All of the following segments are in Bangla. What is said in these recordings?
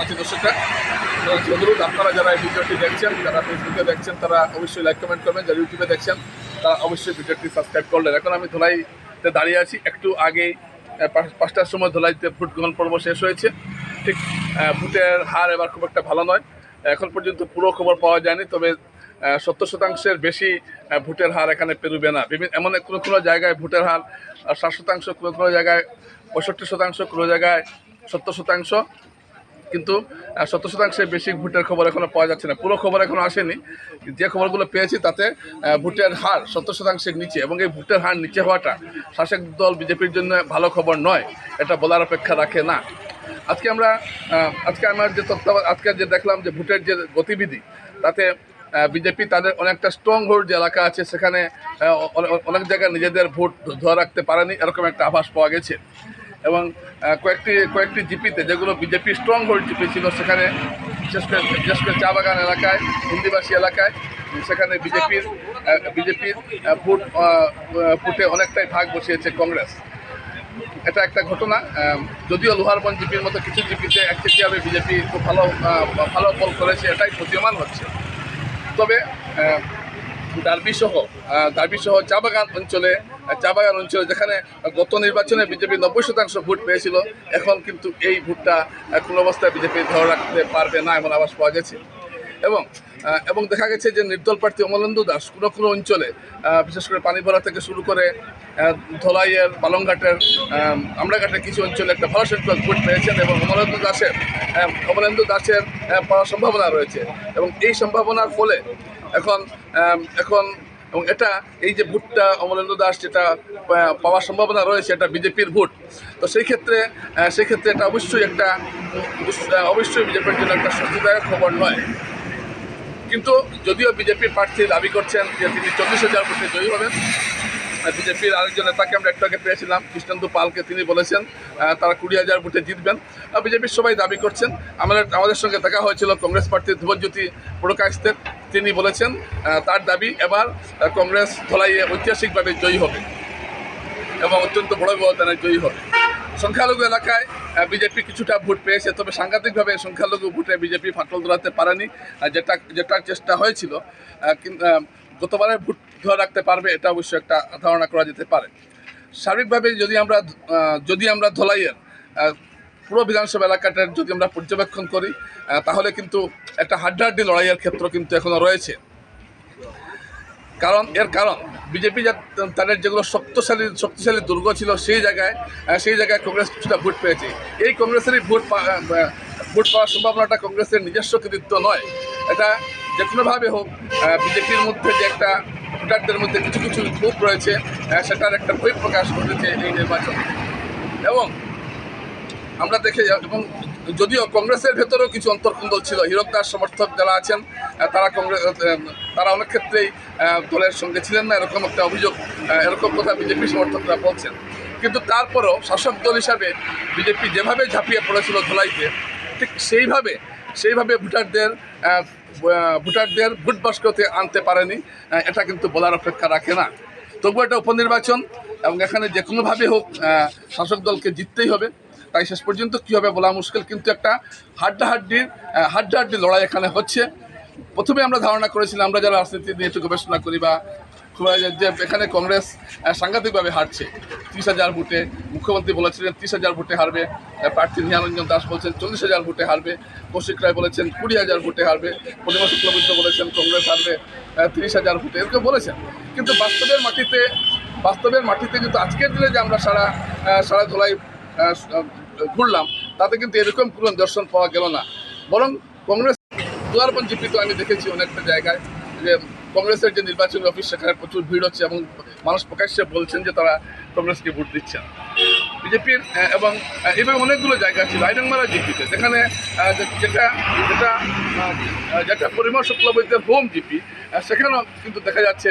জানাচ্ছি দর্শকরা। অনুরোধ আপনারা যারা এই ভিডিওটি দেখছেন, যারা ফেসবুকে দেখছেন, তারা অবশ্যই লাইক কমেন্ট করবেন। যারা ইউটিউবে দেখছেন, তারা অবশ্যই ভিডিওটি সাবস্ক্রাইব করলেন এখন আমি ধোলাইতে দাঁড়িয়ে আছি। একটু পাঁচ- পাঁচটার সময় ধোলাইতে ভোট গ্রহণ পর্ব শেষ হয়েছে। ঠিক ভোটের হার এবার খুব একটা ভালো নয়। এখন পর্যন্ত পুরো খবর পাওয়া যায়নি, তবে সত্তর শতাংশের বেশি ভোটের হার এখানে পেরোবে না। বিভিন্ন এমন কোনো কোনো জায়গায় ভোটের হার ষাট শতাংশ, কোনো কোনো জায়গায় পঁয়ষট্টি শতাংশ, কোনো জায়গায় সত্তর শতাংশ। কিন্তু সত্তর শতাংশের বেশি ভোটের খবর এখনও পাওয়া যাচ্ছে না। পুরো খবর এখনও আসেনি। যে খবরগুলো পেয়েছি তাতে ভোটের হার সত্তর শতাংশের নিচে এবং এই ভোটের হার নিচে হওয়াটা শাসক দল বিজেপির জন্য ভালো খবর নয়, এটা বলার অপেক্ষা রাখে না। আজকে আমরা আজকে আমার যে তথ্য আজকে যে দেখলাম যে ভোটের যে গতিবিধি, তাতে বিজেপি তাদের অনেকটা স্ট্রং হোল্ড যে এলাকা আছে, সেখানে অনেক জায়গায় নিজেদের ভোট ধরে রাখতে পারেনি, এরকম একটা আভাস পাওয়া গেছে। এবং কয়েকটি কয়েকটি জিপিতে যেগুলো বিজেপি স্ট্রং হোল্ড জিপি ছিল সেখানে বিশেষ করে বিশেষ করে চা বাগান এলাকায় হিন্দিবাসী এলাকায় সেখানে বিজেপির বিজেপির ভোট ভোটে অনেকটাই ভাগ বসিয়েছে কংগ্রেস। এটা একটা ঘটনা যদিও লোহারবন জিপির মতো কিছু জিপিতে একচেটিয়াভাবে বিজেপি খুব ভালো ভালো ফল করেছে এটাই প্রতীয়মান হচ্ছে। তবে আহ, ডার্বি সহ আহ, ডার্বি সহ চা বাগান অঞ্চলে চা বাগান অঞ্চলে যেখানে গত নির্বাচনে বিজেপি নব্বই শতাংশ ভোট পেয়েছিল এখন কিন্তু এই ভোটটা কোনো অবস্থায় বিজেপি ধরে রাখতে পারবে না এমন আবাস পাওয়া গেছে। এবং এবং দেখা গেছে যে নির্দল প্রার্থী অমলেন্দু দাস কোনো কোনো অঞ্চলে বিশেষ করে পানিভরা থেকে শুরু করে ধলাইয়ের বালংঘাটের আহ, আমরাঘাটের কিছু অঞ্চলে একটা ভালো সংখ্যক ভোট পেয়েছেন এবং অমলেন্দু দাসের অমলেন্দু দাসের পাওয়ার সম্ভাবনা রয়েছে। এবং এই সম্ভাবনার ফলে এখন এখন এবং এটা এই যে ভোটটা অমলেন্দ্র দাস যেটা পাওয়ার সম্ভাবনা রয়েছে, এটা বিজেপির ভোট। তো সেই ক্ষেত্রে সেই ক্ষেত্রে এটা অবশ্যই একটা অবশ্যই বিজেপির জন্য একটা স্বস্তিদায়ক খবর নয়। কিন্তু যদিও বিজেপির প্রার্থী দাবি করছেন যে তিনি চল্লিশ হাজার ভোটে জয়ী হবেন বিজেপির আরেকজন নেতাকে আমরা একটু আগে পেয়েছিলাম, কৃষ্ণেন্দু পালকে তিনি বলেছেন তারা কুড়ি হাজার ভোটে জিতবেন। বিজেপির সবাই দাবি করছেন, আমাদের আমাদের সঙ্গে দেখা হয়েছিল কংগ্রেস প্রার্থী ধ্রুবজ্যোতি প্রকাশদের, তিনি বলেছেন তার দাবি এবার কংগ্রেস ধলাইয়ে ঐতিহাসিকভাবে জয়ী হবে এবং অত্যন্ত বড় ব্যবধানে জয়ী হবে। সংখ্যালঘু এলাকায় বিজেপি কিছুটা ভোট পেয়েছে, তবে সাংঘাতিকভাবে সংখ্যালঘু ভোটে বিজেপি ফাটল ধরাতে পারেনি যেটা, যেটার চেষ্টা হয়েছিল আহ, কিন- আহ, গতবারে ভোট ধরে রাখতে পারবে এটা অবশ্যই একটা ধারণা করা যেতে পারে। সার্বিকভাবে যদি আমরা যদি আমরা ধলাইয়ের পুরো বিধানসভা এলাকাটার যদি আমরা পর্যবেক্ষণ করি তাহলে কিন্তু একটা হাড্ডাহাড্ডি লড়াইয়ের ক্ষেত্র কিন্তু এখনও রয়েছে। কারণ এর কারণ বিজেপি তাদের যেগুলো শক্তিশালী শক্তিশালী দুর্গ ছিল সেই জায়গায় সেই জায়গায় কংগ্রেস কিছুটা ভোট পেয়েছে। এই কংগ্রেসেরই ভোট ভোট পাওয়ার সম্ভাবনাটা কংগ্রেসের নিজস্ব কৃতিত্ব নয়। এটা যে কোনোভাবে হোক বিজেপির মধ্যে যে একটা ভোটারদের মধ্যে কিছু কিছু ক্ষোভ রয়েছে সেটার একটা বহিঃপ্রকাশ ঘটেছে এই নির্বাচনে। এবং আমরা দেখে এবং যদিও কংগ্রেসের ভেতরেও কিছু অন্তর্কুন্দল ছিল, হীরক দাস সমর্থক যারা আছেন তারা কংগ্রেস তারা অনেক ক্ষেত্রেই দলের সঙ্গে ছিলেন না, এরকম একটা অভিযোগ এরকম কথা বিজেপি সমর্থকরা বলছেন। কিন্তু তারপরেও শাসক দল হিসাবে বিজেপি যেভাবে ঝাঁপিয়ে পড়েছিল ধোলাইতে, ঠিক সেইভাবে সেইভাবে ভোটারদের ভোটারদের ভোট বাস্কতে আনতে পারেনি। এটা কিন্তু বলার অপেক্ষা রাখে না। তবুও এটা উপনির্বাচন এবং এখানে যে কোনোভাবে হোক শাসক দলকে জিততেই হবে। তাই শেষ পর্যন্ত কী হবে বলা মুশকিল, কিন্তু একটা হাড্ডাহাড্ডির হাড্ডাহাড্ডি লড়াই এখানে হচ্ছে। প্রথমে আমরা ধারণা করেছিলাম, আমরা যারা রাজনীতি নিয়ে একটু গবেষণা করি বা যে- এখানে কংগ্রেস সাংঘাতিকভাবে হারছে। ত্রিশ হাজার ভোটে মুখ্যমন্ত্রী বলেছিলেন, ত্রিশ হাজার ভোটে হারবে প্রার্থী নিহারঞ্জন দাস বলছেন, চল্লিশ হাজার ভোটে হারবে। কৌশিক রায় বলেছেন, কুড়ি হাজার ভোটে হারবে। পূর্ণিমা শুক্লবৈদ্য বলেছেন, কংগ্রেস হারবে তিরিশ হাজার ভোটে। এরকম বলেছেন। কিন্তু বাস্তবের মাটিতে বাস্তবের মাটিতে কিন্তু আজকের দিনে যে আমরা সারা সারা ধোলাই ঘুরলাম, তাতে কিন্তু এরকম কোনো দর্শন পাওয়া গেল না। বরং কংগ্রেস দুয়ারবন জিপি তো আমি দেখেছি অনেকটা জায়গায়, যে কংগ্রেসের যে নির্বাচনী অফিস, সেখানে প্রচুর ভিড় হচ্ছে এবং মানুষ প্রকাশ্যে বলছেন যে তারা কংগ্রেসকে ভোট দিচ্ছেন বিজেপির এবং এভাবে অনেকগুলো জায়গা ছিল। আইডাংমারা জিপিতে, যেখানে যেটা যেটা যেটা পরিমল শুক্লবৈদ্যের হোম জিপি সেখানেও কিন্তু দেখা যাচ্ছে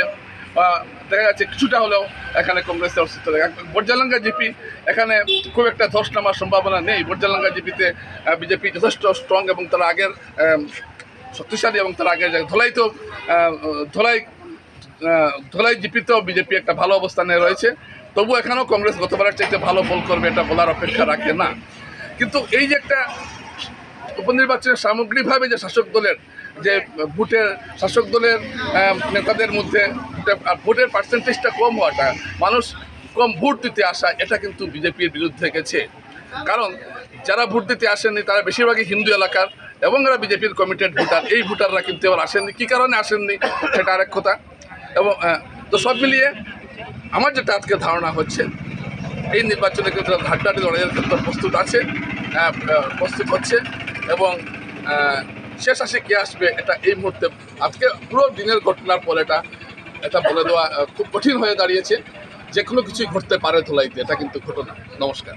দেখা যাচ্ছে কিছুটা হলেও এখানে কংগ্রেসের অস্তিত্ব বর্জালাঙ্গা জিপি এখানে খুব একটা ধস নামার সম্ভাবনা নেই। বর্জালাঙ্গা জিপিতে বিজেপি যথেষ্ট স্ট্রং এবং তারা আগের শক্তিশালী এবং তারা জায়গায় ধলাই তো ধলাই ধলাই জিপিতেও বিজেপি একটা ভালো অবস্থানে রয়েছে। তবু এখানেও কংগ্রেস গতবারের চাইতে ভালো ফল করবে এটা বলার অপেক্ষা রাখে না। কিন্তু এই যে একটা উপনির্বাচনে সামগ্রিকভাবে যে শাসক দলের যে ভোটের, শাসক দলের নেতাদের মধ্যে ভোটের পার্সেন্টেজটা কম হওয়াটা, মানুষ কম ভোট দিতে আসা, এটা কিন্তু বিজেপির বিরুদ্ধে গেছে। কারণ যারা ভোট দিতে আসেননি, তারা বেশিরভাগই হিন্দু এলাকার। এবং এরা বিজেপির কমিটেড ভোটার, এই ভোটাররা কিন্তু এবার আসেননি। কী কারণে আসেননি? সেটা আরেক কথা। এবং তো সব মিলিয়ে আমার যেটা আজকে ধারণা হচ্ছে, এই নির্বাচনে কিন্তু হাড্ডাহাড্ডি লড়াইয়ের ক্ষেত্রে প্রস্তুত আছে প্রস্তুত হচ্ছে এবং শেষ আসে কে আসবে এটা এই মুহূর্তে, আজকে পুরো দিনের ঘটনার পর এটা এটা বলে দেওয়া খুব কঠিন হয়ে দাঁড়িয়েছে। যে কোনো কিছুই ঘটতে পারে ধুলাইতে, এটা কিন্তু ঘটনা। নমস্কার।